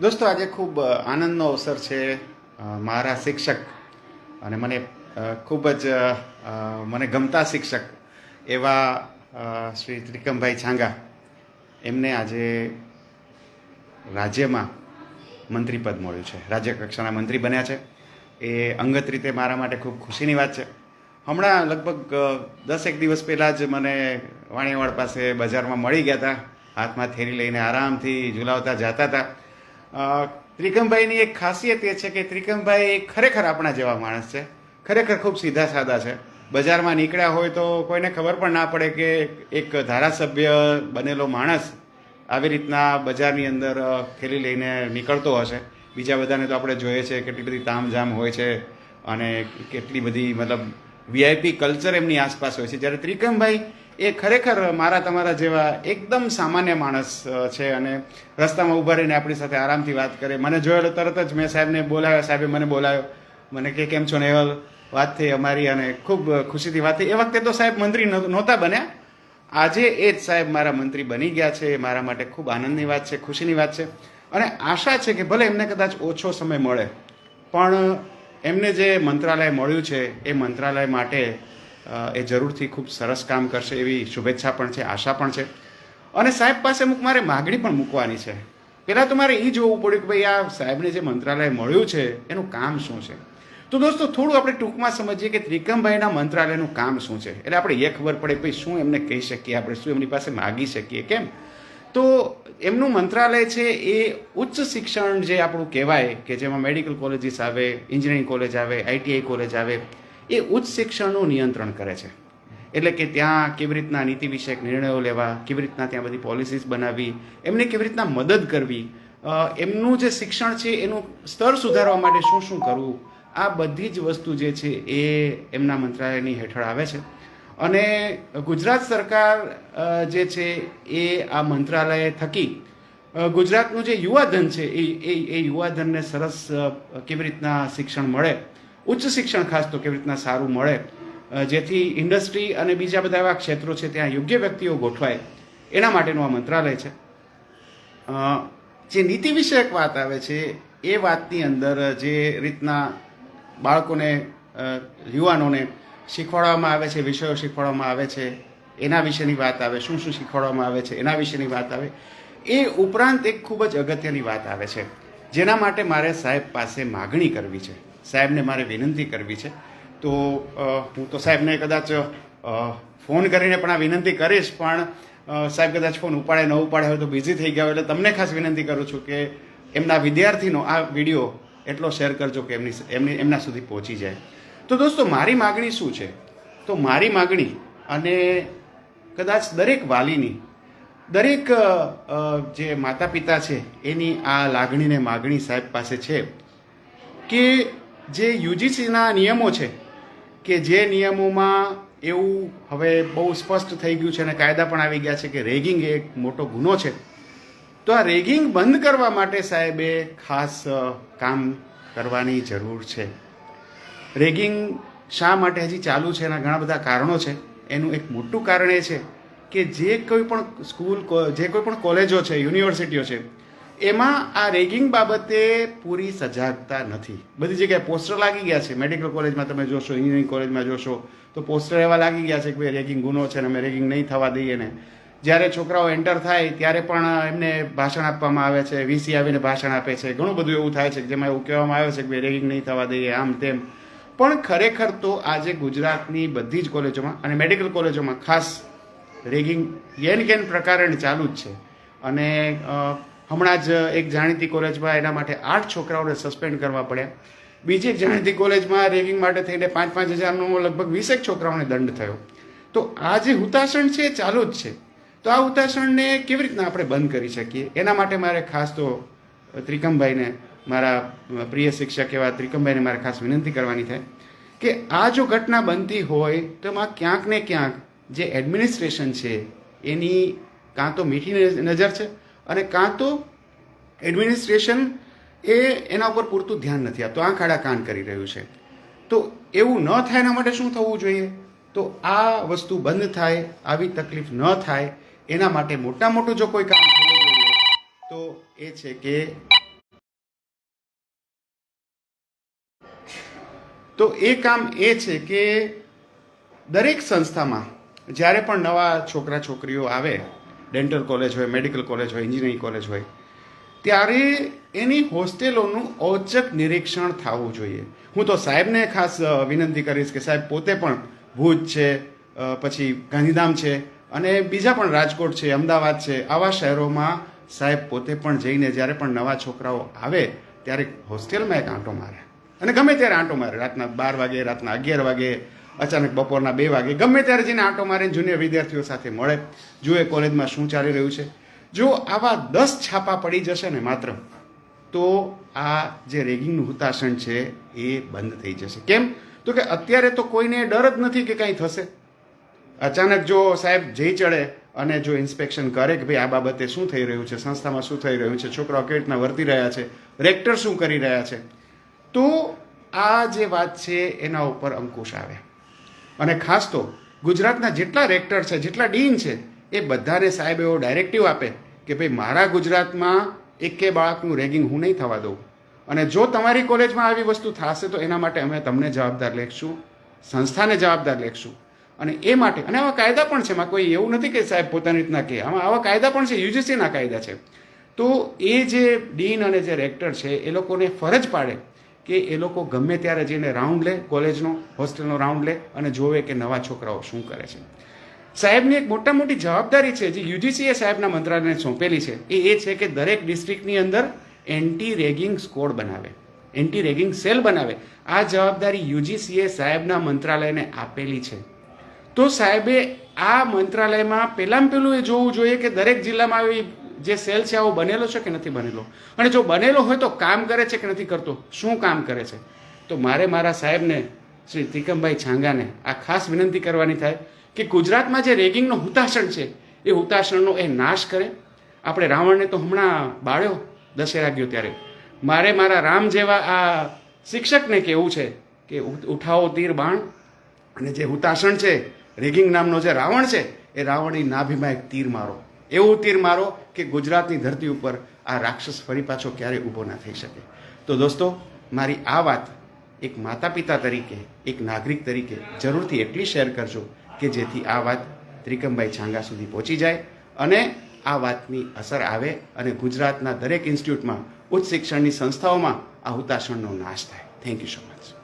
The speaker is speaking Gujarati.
દોસ્તો, આજે ખૂબ આનંદનો અવસર છે મારા શિક્ષક અને મને ખૂબ જ મને ગમતા શિક્ષક એવા શ્રી ત્રિકમભાઈ છાંગા. એમને આજે રાજ્યમાં મંત્રીપદ મળ્યું છે. રાજ્ય કક્ષાના મંત્રી બન્યા છે. એ અંગત રીતે મારા માટે ખૂબ ખુશીની વાત છે. હમણાં લગભગ દસ એક દિવસ પહેલાં જ મને વાણિયાવાડ પાસે બજારમાં મળી ગયા હતા. હાથમાં થેરી લઈને આરામથી ઝુલાવતા જતા હતા. ત્રિકમભાઈની એક ખાસિયત એ છે કે ત્રિકમભાઈ ખરેખર આપણા જેવા માણસ છે. ખરેખર ખૂબ સીધા સાદા છે. બજારમાં નીકળ્યા હોય તો કોઈને ખબર પણ ના પડે કે એક ધારાસભ્ય બનેલો માણસ આવી રીતના બજારની અંદર થેલી લઈને નીકળતો હશે. બીજા બધાને તો આપણે જોઈએ છે કેટલી બધી તામઝામ હોય છે અને કેટલી બધી, મતલબ વીઆઈપી કલ્ચર એમની આસપાસ હોય છે. જ્યારે ત્રિકમભાઈ એ ખરેખર મારા તમારા જેવા એકદમ સામાન્ય માણસ છે અને રસ્તામાં ઊભા રહીને આપણી સાથે આરામથી વાત કરે. મને જોયેલો તરત જ મેં સાહેબને બોલાવ્યો, સાહેબે મને બોલાવ્યો. મને કે, કેમ છો ને એવા વાત થઈ અમારી અને ખૂબ ખુશીથી વાત થઈ. એ વખતે તો સાહેબ મંત્રી નહોત- બન્યા. આજે એ જ સાહેબ મારા મંત્રી બની ગયા છે. એ મારા માટે ખૂબ આનંદની વાત છે, ખુશીની વાત છે. અને આશા છે કે ભલે એમને કદાચ ઓછો સમય મળે, પણ એમને જે મંત્રાલય મળ્યું છે, એ મંત્રાલય માટે એ જરૂરથી ખૂબ સરસ કામ કરશે એવી શુભેચ્છા પણ છે, આશા પણ છે. અને સાહેબ પાસે અમુક મારે માગણી પણ મૂકવાની છે. પહેલાં તો મારે એ જોવું પડ્યું કે ભાઈ આ સાહેબને જે મંત્રાલય મળ્યું છે, એનું કામ શું છે? તો દોસ્તો, થોડું આપણે ટૂંકમાં સમજીએ કે ત્રિકમભાઈના મંત્રાલયનું કામ શું છે? એટલે આપણે એ ખબર પડે ભાઈ શું એમને કહી શકીએ આપણે, શું એમની પાસે માગી શકીએ, કેમ? તો એમનું મંત્રાલય છે એ ઉચ્ચ શિક્ષણ જે આપણું કહેવાય કે જેમાં મેડિકલ કોલેજીસ આવે, એન્જિનિયરિંગ કોલેજ આવે, આઈટીઆઈ કોલેજ આવે એ ઉચ્ચ શિક્ષણનું નિયંત્રણ કરે છે. એટલે કે ત્યાં કેવી રીતના નીતિ વિષયક નિર્ણયો લેવા, કેવી રીતના ત્યાં બધી પોલિસીસ બનાવવી, એમને કેવી રીતના મદદ કરવી એમનું જે શિક્ષણ છે, એનું સ્તર સુધારવા માટે શું શું કરવું, આ બધી જ વસ્તુ જે છે એ એમના મંત્રાલયની હેઠળ આવે છે. અને ગુજરાત સરકાર જે છે એ આ મંત્રાલય થકી ગુજરાતનું જે યુવાધન છે એ એ યુવાધનને સરસ કેવી રીતના શિક્ષણ મળે ઉચ્ચ શિક્ષણ ખાસ તો કેવી રીતના સારું મળે જેથી ઇન્ડસ્ટ્રી અને બીજા બધા એવા ક્ષેત્રો છે ત્યાં યોગ્ય વ્યક્તિઓ ગોઠવાય, એના માટેનું આ મંત્રાલય છે. જે નીતિ વિષયક વાત આવે છે, એ વાતની અંદર જે રીતના બાળકોને યુવાનોને શીખવાડવામાં આવે છે, વિષયો શીખવાડવામાં આવે છે, એના વિશેની વાત આવે, શું શું શીખવાડવામાં આવે છે, એના વિશેની વાત આવે, એ ઉપરાંત એક ખૂબ જ અગત્યની વાત આવે છે, જેના માટે મારે સાહેબ પાસે માગણી કરવી છે. સાહેબને મારે વિનંતી કરવી છે. તો હું તો સાહેબને કદાચ ફોન કરીને પણ આ વિનંતી કરીશ, પણ સાહેબ કદાચ ફોન ઉપાડે, ન ઉપાડે હોય તો બિઝી થઈ ગયા હોય, એટલે તમને ખાસ વિનંતી કરું છું કે એમના વિદ્યાર્થીનો આ વીડિયો એટલો શેર કરજો કે એમની એમની, એમના સુધી પહોંચી જાય. તો દોસ્તો, મારી માગણી શું છે? તો મારી માગણી અને કદાચ દરેક વાલીની, દરેક જે માતા પિતા છે, એની આ લાગણીને માગણી સાહેબ પાસે છે કે જે યુજીસીના નિયમો છે કે જે નિયમોમાં એવું હવે બહુ સ્પષ્ટ થઈ ગયું છે અને કાયદા પણ આવી ગયા છે કે રેગિંગ એક મોટો ગુનો છે. તો આ રેગિંગ બંધ કરવા માટે સાહેબે ખાસ કામ કરવાની જરૂર છે. રેગિંગ શા માટે હજી ચાલુ છે એના ઘણા બધા કારણો છે. એનું એક મોટું કારણ એ છે કે જે કોઈ પણ સ્કૂલ જે કોઈ પણ કોલેજો છે, યુનિવર્સિટીઓ છે એમાં આ રેગિંગ બાબતે પૂરી સજાગતા નથી. બધી જગ્યાએ પોસ્ટર લાગી ગયા છે. મેડિકલ કોલેજમાં તમે જોશો, એન્જિનિયરિંગ કોલેજમાં જોશો, તો પોસ્ટર એવા લાગી ગયા છે કે ભાઈ રેગિંગ ગુનો છે અને અમે રેગિંગ નહીં થવા દઈએ ને. જ્યારે છોકરાઓ એન્ટર થાય ત્યારે પણ એમને ભાષણ આપવામાં આવે છે, વીસી આવીને ભાષણ આપે છે. ઘણું બધું એવું થાય છે કે જેમાં એવું કહેવામાં આવે છે કે રેગિંગ નહીં થવા દઈએ, આમ તેમ. પણ ખરેખર તો આજે ગુજરાતની બધી જ કોલેજોમાં અને મેડિકલ કોલેજોમાં ખાસ રેગિંગ યેન કેન પ્રકારણ ચાલુ જ છે. અને હમણાં જ એક જાણીતી કોલેજમાં એના માટે આઠ છોકરાઓને સસ્પેન્ડ કરવા પડ્યા. બીજી એક જાણીતી કોલેજમાં રેગિંગ માટે થઈને પાંચ પાંચ હજારનો લગભગ વીસેક છોકરાઓને દંડ થયો. તો આ જે હુતાસન છે એ ચાલુ જ છે. તો આ ઉતાસણને કેવી રીતના આપણે બંધ કરી શકીએ? એના માટે મારે ખાસ તો ત્રિકમભાઈને, મારા પ્રિય શિક્ષક એવા ત્રિકમભાઈને મારે ખાસ વિનંતી કરવાની થાય કે આ જો ઘટના બનતી હોય, તો એમાં ક્યાંક ને ક્યાંક જે એડમિનિસ્ટ્રેશન છે, એની કાં તો મીઠી નજર છે અને કાં તો એડમિનિસ્ટ્રેશન એ એના ઉપર પૂરતું ધ્યાન નથી આપતું. આંખ આડા કાન કરી રહ્યું છે. તો એવું ન થાય એના માટે શું થવું જોઈએ? તો આ વસ્તુ બંધ થાય, આવી તકલીફ ન થાય, એના માટે મોટા મોટું જો કોઈ કામ થવું જોઈએ, તો એ છે કે તો એ કામ એ છે કે દરેક સંસ્થામાં જ્યારે પણ નવા છોકરા છોકરીઓ આવે ડેન્ટલ કોલેજ હોય, મેડિકલ કોલેજ હોય, એન્જિનિયરિંગ કોલેજ હોય, ત્યારે એની હોસ્ટેલોનું ઔચક નિરીક્ષણ થવું જોઈએ. હું તો સાહેબને ખાસ વિનંતી કરીશ કે સાહેબ પોતે પણ ભુજ છે પછી ગાંધીધામ છે અને બીજા પણ રાજકોટ છે, અમદાવાદ છે, આવા શહેરોમાં સાહેબ પોતે પણ જઈને જ્યારે પણ નવા છોકરાઓ આવે ત્યારે હોસ્ટેલમાં એક આંટો મારે. અને ગમે ત્યારે આંટો મારે, રાતના બાર વાગે, રાતના અગિયાર વાગે અચાનક બપોરના બે વાગે ગમે ત્યારે જઈને આંટો મારીને જુનિયર વિદ્યાર્થીઓ સાથે મળે, જુએ કોલેજમાં શું ચાલી રહ્યું છે. જો આવા દસ છાપા પડી જશે ને માત્ર, તો આ જે રેગિંગનું હુતાસણ છે એ બંધ થઈ જશે. કેમ? તો કે અત્યારે તો કોઈને ડર જ નથી કે કાંઈ થશે. અચાનક જો સાહેબ જઈ ચડે અને જો ઇન્સ્પેક્શન કરે કે ભાઈ આ બાબતે શું થઈ રહ્યું છે, સંસ્થામાં શું થઈ રહ્યું છે, છોકરાઓ કેવી રીતના વર્તી રહ્યા છે, રેક્ટર શું કરી રહ્યા છે, તો આ જે વાત છે એના ઉપર અંકુશ આવે. અને ખાસ તો ગુજરાતના જેટલા રેક્ટર છે, જેટલા ડીન છે, એ બધાને સાહેબ એવો ડાયરેક્ટિવ આપે કે ભાઈ, મારા ગુજરાતમાં એકે બાળકનું રેગિંગ હું નહીં થવા દઉં. અને જો તમારી કોલેજમાં આવી વસ્તુ થશે, તો એના માટે અમે તમને જવાબદાર લેખશું, સંસ્થાને જવાબદાર લેખશું. અને એ માટે, અને આવા કાયદા પણ છે, એમાં કોઈ એવું નથી કે સાહેબ પોતાની રીતના કે, આમાં આવા કાયદા પણ છે, યુજીસીના કાયદા છે. તો એ જે ડીન અને જે રેક્ટર છે, એ લોકોને ફરજ પાડે કે એ લોકો ગમે ત્યારે જઈને રાઉન્ડ લે, કોલેજનો હોસ્ટેલનો રાઉન્ડ લે અને જોવે કે નવા છોકરાઓ શું કરે છે. સાહેબની એક મોટા મોટી જવાબદારી છે, જે યુજીસીએ સાહેબના મંત્રાલયને સોંપેલી છે, એ એ છે કે દરેક ડિસ્ટ્રિક્ટની અંદર એન્ટી રેગિંગ સ્કોડ બનાવે એન્ટી રેગિંગ સેલ બનાવે. આ જવાબદારી યુજીસીએ સાહેબના મંત્રાલયને આપેલી છે. તો સાહેબે આ મંત્રાલયમાં પહેલાં પહેલું એ જોવું જોઈએ કે દરેક જિલ્લામાં આવી જે સેલ છે, આવો બનેલો છે કે નથી બનેલો? અને જો બનેલો હોય તો કામ કરે છે કે નથી કરતો? શું કામ કરે છે? તો મારે મારા સાહેબને, શ્રી ત્રિકમભાઈ છાંગાને આ ખાસ વિનંતી કરવાની થાય કે ગુજરાતમાં જે રેગિંગનો હુતાશણ છે, એ હુતાશણનો એ નાશ કરે. આપણે રાવણને તો હમણાં બાળ્યો દશેરા ગયો ત્યારે. મારે મારા રામ જેવા આ શિક્ષકને કહેવું છે કે ઉઠાવો તીર બાણ. અને જે હુતાસણ છે, રેગિંગ નામનો જે રાવણ છે, એ રાવણની નાભીમાં એક તીર મારો. એવું તીર મારો કે ગુજરાતની ધરતી ઉપર આ રાક્ષસ ફરી પાછો ક્યારેય ઊભો ના થઈ શકે. તો દોસ્તો, મારી આ વાત એક માતા પિતા તરીકે, એક નાગરિક તરીકે જરૂરથી એટલી શેર કરજો કે જેથી આ વાત ત્રિકમભાઈ છાંગા સુધી પહોંચી જાય અને આ વાતની અસર આવે અને ગુજરાતના દરેક ઇન્સ્ટિટ્યૂટમાં ઉચ્ચ શિક્ષણની સંસ્થાઓમાં આ હુતાશણનો નાશ થાય. Thank you so much